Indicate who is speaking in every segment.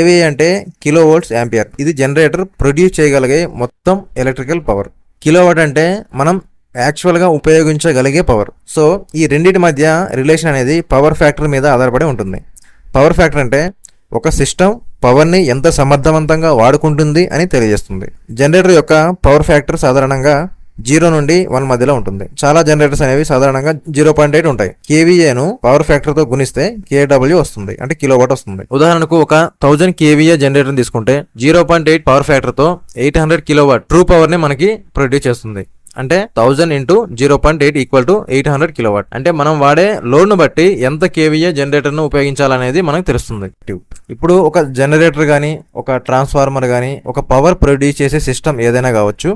Speaker 1: ఏవి అంటే kilo volts ampere. ఇది జనరేటర్ ప్రొడ్యూస్ చేయగలిగే మొత్తం ఎలక్ట్రికల్ పవర్. కిలో వాట్ అంటే మనం యాక్చువల్గా ఉపయోగించగలిగే పవర్. సో ఈ రెండింటి మధ్య రిలేషన్ అనేది పవర్ ఫ్యాక్టర్ మీద ఆధారపడి ఉంటుంది. పవర్ ఫ్యాక్టర్ అంటే ఒక సిస్టమ్ పవర్ని ఎంత సమర్థవంతంగా వాడుకుంటుంది అని తెలియజేస్తుంది. జనరేటర్ యొక్క పవర్ ఫ్యాక్టర్ సాధారణంగా జీరో నుండి వన్ మధ్యలో ఉంటుంది. చాలా జనరేటర్స్ అనేవి సాధారణంగా జీరో పాయింట్ ఎయిట్ ఉంటాయి. కేవీఏను పవర్ ఫ్యాక్టర్తో గుణిస్తే కేడబ్ల్యూ వస్తుంది. అంటే కిలోవాట్ వస్తుంది. ఉదాహరణకు ఒక థౌజండ్ కేవీఏ జనరేటర్ తీసుకుంటే zero point eight power ఫ్యాక్టర్తో eight hundred kilo watt true పవర్ని మనకి ప్రొడ్యూస్ చేస్తుంది. అంటే thousand into zero point eight equal to eight hundred kilo watt అంటే మనం వాడే లోడ్ను బట్టి ఎంత కేవీఏ జనరేటర్ను ఉపయోగించాలనేది మనకు తెలుస్తుంది. ఇప్పుడు ఒక జనరేటర్ కానీ ఒక ట్రాన్స్ఫార్మర్ కానీ ఒక పవర్ ప్రొడ్యూస్ చేసే సిస్టమ్ ఏదైనా కావచ్చు.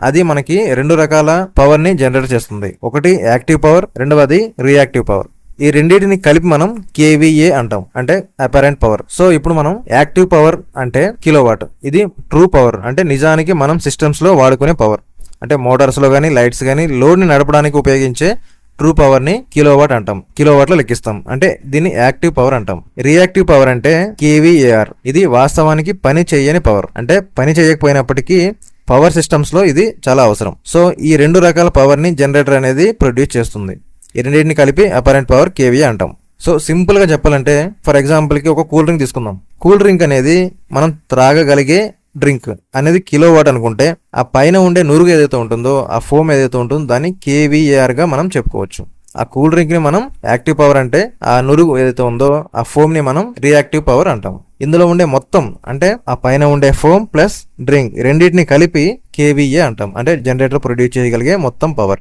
Speaker 1: అది మనకి రెండు రకాల పవర్ని జనరేట్ చేస్తుంది. ఒకటి యాక్టివ్ పవర్ రెండవది రియాక్టివ్ పవర్ ఈ రెండింటిని కలిపి మనం కేవీఏ అంటాం అంటే అపరెంట్ పవర్ సో ఇప్పుడు మనం యాక్టివ్ పవర్ అంటే కిలోవాట్ ఇది ట్రూ పవర్ అంటే నిజానికి మనం సిస్టమ్స్లో వాడుకునే పవర్ అంటే మోటార్స్లో కానీ లైట్స్ కానీ లోడ్ని నడపడానికి ఉపయోగించే ట్రూ పవర్ని కిలోవాట్ అంటాం. కిలోవాట్లో లెక్కిస్తాం. అంటే దీన్ని యాక్టివ్ పవర్ అంటాం. రియాక్టివ్ పవర్ అంటే కేవీఏఆర్ ఇది వాస్తవానికి పని చేయని పవర్ అంటే పని చేయకపోయినప్పటికీ పవర్ సిస్టమ్స్లో ఇది చాలా అవసరం. సో ఈ రెండు రకాల పవర్ని జనరేటర్ అనేది ప్రొడ్యూస్ చేస్తుంది. ఈ రెండింటిని కలిపి అపరెంట్ పవర్ కేవీ అంటాం. సో సింపుల్గా చెప్పాలంటే ఫర్ ఎగ్జాంపుల్కి ఒక కూల్ డ్రింక్ తీసుకుందాం. కూల్ డ్రింక్ అనేది మనం త్రాగగలిగే డ్రింక్ అనేది కిలో వాట్ అనుకుంటే ఆ పైన ఉండే నురుగు ఏదైతే ఉంటుందో ఆ ఫోమ్ ఏదైతే ఉంటుందో దాన్ని కేవీఏఆర్గా మనం చెప్పుకోవచ్చు. ఆ కూల్ డ్రింక్ని మనం యాక్టివ్ పవర్ అంటే ఆ నురుగు ఏదైతే ఉందో ఆ ఫోమ్ని మనం రియాక్టివ్ పవర్ అంటాం. ఇందులో ఉండే మొత్తం అంటే ఆ పైన ఉండే ఫోమ్ ప్లస్ డ్రింక్ రెండింటిని కలిపి కేవీఏ అంటాం. అంటే జనరేటర్ ప్రొడ్యూస్ చేయగలిగే మొత్తం పవర్.